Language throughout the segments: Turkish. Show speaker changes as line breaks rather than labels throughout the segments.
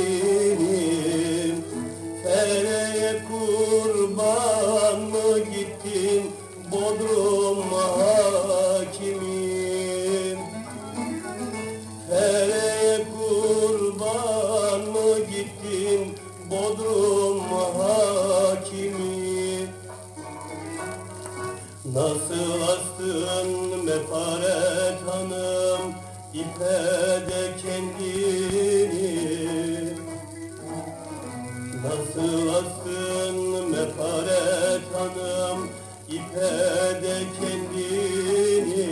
benim. Nereye kurban mı gittin Bodrum'a hakimim Nereye kurban mı gittin Bodrum'a hakimim Nasıl astın mefaret hanım İpe de kendini Nasıl asın mefaret hanım ipe de kendini.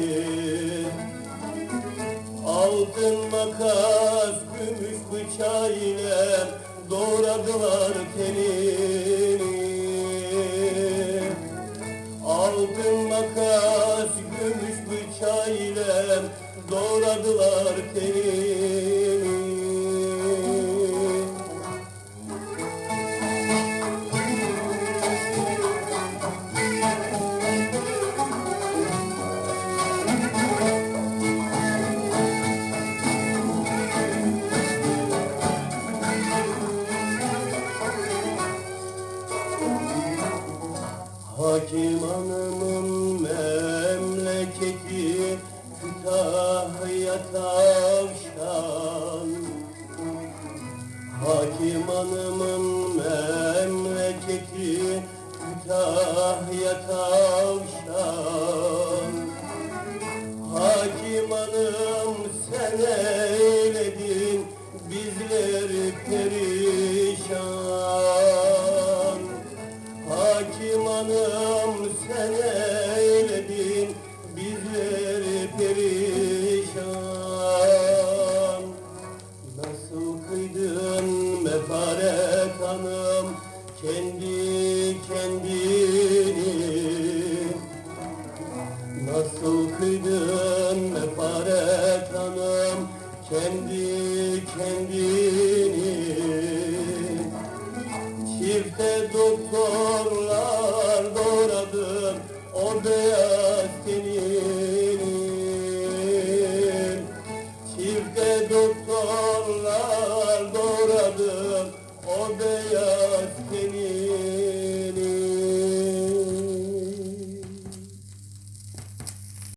Altın makas gümüş bıçağı ile doğradılar tenini Altın makas gümüş bıçağı ile doğradılar tenini Hakim hanımın memleketi Kütahya tavşan Hakim hanımın memleketi Kütahya tavşan Hakim hanım sen eyledin bizleri perişan Hanım sen eyledin bizleri perişan. Nasıl kıydın mefaret hanım kendi kendini? Nasıl kıydın mefaret hanım kendi kendini Çifte doktorlar